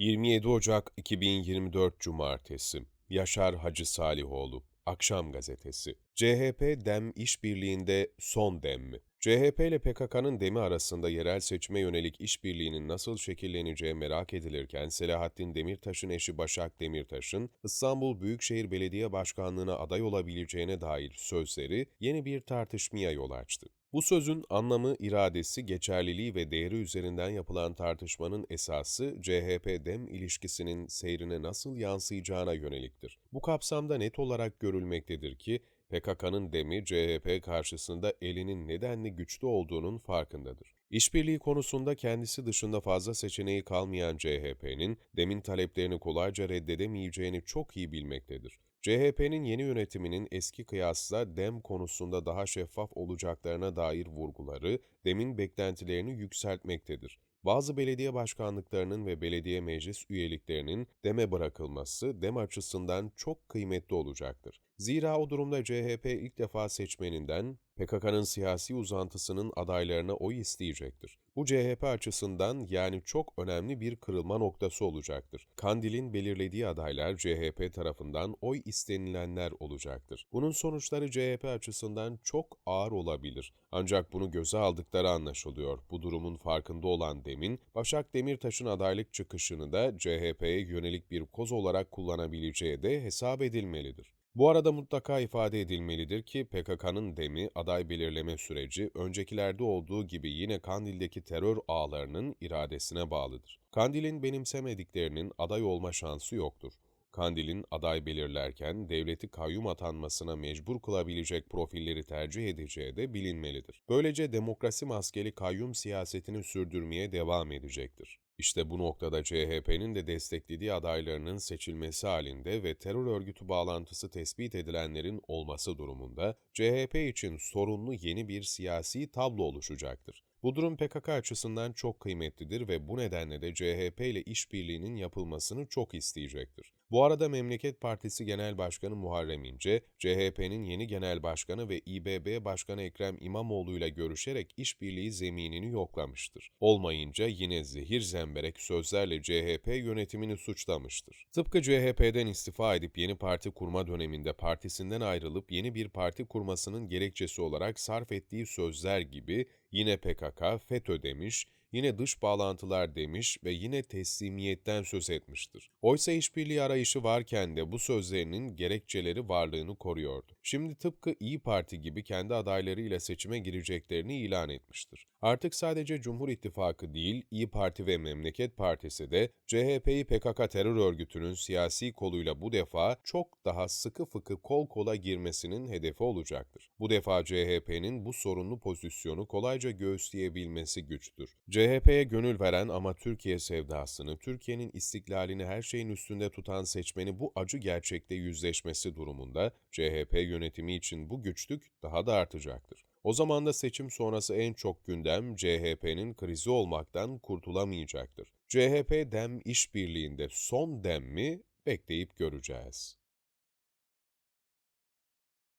27 Ocak 2024 Cumartesi Yaşar Hacı Salihoğlu Akşam Gazetesi CHP DEM işbirliğinde son dem mi? CHP ile PKK'nın demi arasında yerel seçime yönelik işbirliğinin nasıl şekilleneceği merak edilirken Selahattin Demirtaş'ın eşi Başak Demirtaş'ın İstanbul Büyükşehir Belediye Başkanlığı'na aday olabileceğine dair sözleri yeni bir tartışmaya yol açtı. Bu sözün anlamı, iradesi, geçerliliği ve değeri üzerinden yapılan tartışmanın esası CHP-DEM ilişkisinin seyrine nasıl yansıyacağına yöneliktir. Bu kapsamda net olarak görülmektedir ki PKK'nın demi CHP karşısında elinin nedenli güçlü olduğunun farkındadır. İşbirliği konusunda kendisi dışında fazla seçeneği kalmayan CHP'nin demin taleplerini kolayca reddedemeyeceğini çok iyi bilmektedir. CHP'nin yeni yönetiminin eski kıyasla DEM konusunda daha şeffaf olacaklarına dair vurguları, DEM'in beklentilerini yükseltmektedir. Bazı belediye başkanlıklarının ve belediye meclis üyeliklerinin DEM'e bırakılması DEM açısından çok kıymetli olacaktır. Zira o durumda CHP ilk defa seçmeninden PKK'nın siyasi uzantısının adaylarına oy isteyecektir. Bu CHP açısından yani çok önemli bir kırılma noktası olacaktır. Kandil'in belirlediği adaylar CHP tarafından oy istenilenler olacaktır. Bunun sonuçları CHP açısından çok ağır olabilir. Ancak bunu göze aldıkları anlaşılıyor. Bu durumun farkında olan Demin, Başak Demirtaş'ın adaylık çıkışını da CHP'ye yönelik bir koz olarak kullanabileceği de hesap edilmelidir. Bu arada mutlaka ifade edilmelidir ki PKK'nın demi aday belirleme süreci öncekilerde olduğu gibi yine Kandil'deki terör ağlarının iradesine bağlıdır. Kandil'in benimsemediklerinin aday olma şansı yoktur. Kandil'in aday belirlerken devleti kayyum atanmasına mecbur kılabilecek profilleri tercih edeceği de bilinmelidir. Böylece demokrasi maskeli kayyum siyasetini sürdürmeye devam edecektir. İşte bu noktada CHP'nin de desteklediği adaylarının seçilmesi halinde ve terör örgütü bağlantısı tespit edilenlerin olması durumunda CHP için sorunlu yeni bir siyasi tablo oluşacaktır. Bu durum PKK açısından çok kıymetlidir ve bu nedenle de CHP ile işbirliğinin yapılmasını çok isteyecektir. Bu arada Memleket Partisi Genel Başkanı Muharrem İnce, CHP'nin yeni genel başkanı ve İBB Başkanı Ekrem İmamoğlu ile görüşerek işbirliği zeminini yoklamıştır. Olmayınca yine zehir zemberek sözlerle CHP yönetimini suçlamıştır. Tıpkı CHP'den istifa edip yeni parti kurma döneminde partisinden ayrılıp yeni bir parti kurmasının gerekçesi olarak sarf ettiği sözler gibi yine PKK, FETÖ demiş, yine dış bağlantılar demiş ve yine teslimiyetten söz etmiştir. Oysa işbirliği arayışı varken de bu sözlerinin gerekçeleri varlığını koruyordu. Şimdi tıpkı İyi Parti gibi kendi adaylarıyla seçime gireceklerini ilan etmiştir. Artık sadece Cumhur İttifakı değil, İyi Parti ve Memleket Partisi de CHP'yi PKK terör örgütünün siyasi koluyla bu defa çok daha sıkı fıkı kol kola girmesinin hedefi olacaktır. Bu defa CHP'nin bu sorunlu pozisyonu kolayca göğüsleyebilmesi güçtür. CHP'ye gönül veren ama Türkiye sevdasını, Türkiye'nin istiklalini her şeyin üstünde tutan seçmeni bu acı gerçekte yüzleşmesi durumunda CHP yönetimi için bu güçlük daha da artacaktır. O zaman da seçim sonrası en çok gündem CHP'nin krizi olmaktan kurtulamayacaktır. CHP-DEM işbirliğinde son dem mi bekleyip göreceğiz.